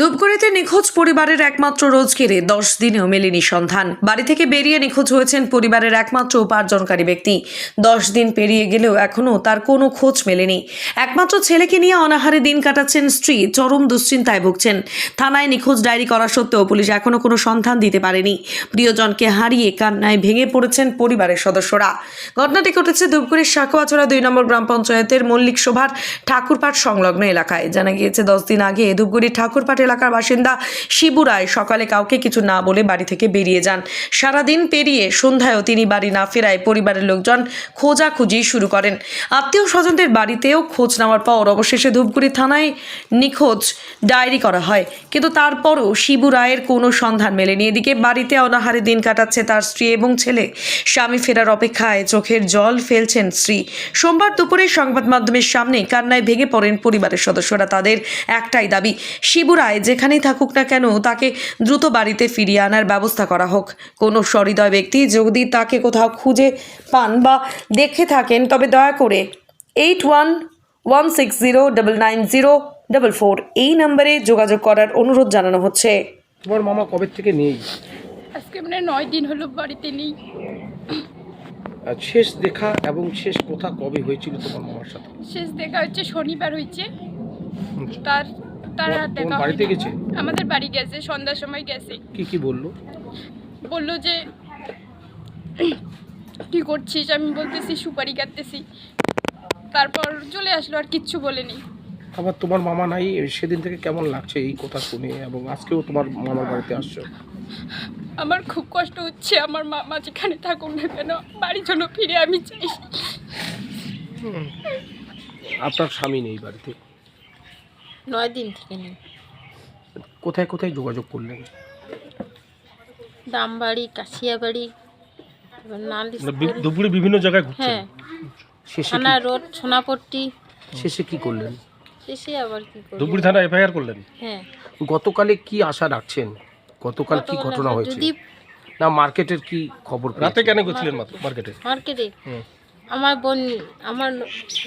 ধূপগুড়িতে নিখোঁজ পরিবারের একমাত্র রোজগেরে, দশ দিনেও মেলেনি সন্ধান। বাড়ি থেকে বেরিয়ে নিখোঁজ হয়েছেন পরিবারের একমাত্র উপার্জনকারী ব্যক্তি। দশ দিন পেরিয়ে গেলেও এখনও তার কোনো খোঁজ মেলেনি। একমাত্র ছেলেকে নিয়ে অনাহারে দিন কাটাচ্ছেন স্ত্রী, চরম দুশ্চিন্তায় ভুগছেন। থানায় নিখোঁজ ডায়েরি করা সত্ত্বেও পুলিশ এখনও কোনো সন্ধান দিতে পারেনি। প্রিয়জনকে হারিয়ে কান্নায় ভেঙে পড়েছেন পরিবারের সদস্যরা। ঘটনাটি ঘটেছে ধূপগুড়ির সাকুয়াছড়া দুই নম্বর গ্রাম পঞ্চায়েতের মল্লিক শোভার ঠাকুরপাট সংলগ্ন এলাকায়। জানা গিয়েছে, দশ দিন আগে ধূপগুড়ির ঠাকুরপাট এলাকার বাসিন্দা শিবু রায়। সকালে কাউকে কিছু না বলে বাড়ি থেকে বেরিয়ে যান। সারাদিন পেরিয়ে সন্ধ্যায়ও তিনি বাড়ি না ফেরায় পরিবারের লোকজন খোঁজাখুঁজি শুরু করেন। আত্মীয় স্বজনদের বাড়িতেও খোঁজ নেওয়ার পর অবশেষে ধূপগুড়ি থানায় নিখোঁজ ডায়েরি করা হয়। কিন্তু তারপরও শিবু রায়ের কোনো সন্ধান মেলেনি। এদিকে বাড়িতে অনাহারে দিন কাটাচ্ছে তার স্ত্রী এবং ছেলে। স্বামী ফেরার অপেক্ষায় চোখের জল ফেলছেন স্ত্রী। সোমবার দুপুরে সংবাদ মাধ্যমের সামনে কান্নায় ভেঙে পড়েন পরিবারের সদস্যরা। তাদের একটাই দাবি, শিবু রায় যেখানেই থাকুক না কেন তাকে দ্রুত বাড়িতে ফিরিয়ে আনার ব্যবস্থা করা হোক। কোনো সহৃদয় ব্যক্তি যদি তাকে কোথাও খুঁজে পান বা দেখে থাকেন তবে দয়া করে eight one one six zero double nine zero double four এই নম্বরে যোগাযোগ করার অনুরোধ জানানো হচ্ছে। তোমার মামা কবে থেকে নেই? আজকে মানে নয় দিন হলো বাড়িতে নেই। আর শেষ দেখা এবং শেষ কথা কবে হয়েছিল তোমার মামার সাথে? শেষ দেখা হচ্ছে শনিবার হয়েছে। তার তার আর দেখা বাড়িতে হয়নি। গেছে? আমাদের বাড়ি গেছে সন্ধ্যার সময় গেছে। কি কি বলল? বলল যে কি করছিস? আমি বলতেছি সুপারি কাটতেছি। তারপর চলে আসলো আর কিচ্ছু বলেনি। আবার তোমার মামা নাই? সেদিন থেকে কেমন লাগছে এই কথা শুনে? এবং আজকেও তোমার মামার বাড়িতে আসছো? আমার খুব কষ্ট হচ্ছে। আমার মামা যেখানে থাকুক না কেন বাড়ি জন্য ফিরে আমি চাই। আপনার স্বামী নেই বাড়িতে? নয় দিন থেকে নেই। কোথায় কোথায় যোগাযোগ করলেন? দামবাড়ি কাশিয়াবাড়ি নালিশ দুপুরে বিভিন্ন জায়গায় হ্যাঁ। শেষে থানা রোড সোনাপট্টি। শেষে কি করলেন? শেষে আবার কি করব? ধুপগুড়ি থানা এফআইআর করলেন? হ্যাঁ। গতকালে কি আশা রাখছেন? গতকাল কি ঘটনা হয়েছে? যদি না মার্কেটের কি খবর রাতে পেয়েছেন? কেন গেছিলেন মাত্র মার্কেটে? মার্কেটে? হুম। আমার বোন আমার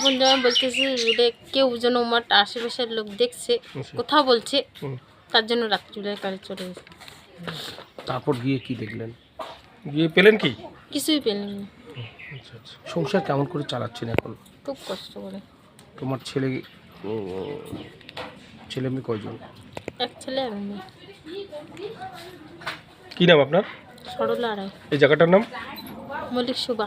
বোন যেমন বলতেছে যে কেউ যেন আমার আশেপাশের লোক দেখছে আচ্ছা। কথা বলছে তার জন্য রাত্রিবেলায় কারে চলে গেছে। তারপর গিয়ে কি দেখলেন? গিয়ে পেলেন কি? কিছুই পেলেন না। আচ্ছা আচ্ছা। সংসার কেমন করে চালাচ্ছেন এখন? খুব কষ্ট করে। তোমার ছেলে ছেলে মেয়ে কয়জন? এক ছেলে আমি মেয়ে। কি নাম আপনার? সরলা রায়। এই জায়গাটার নাম? মল্লিক শোভা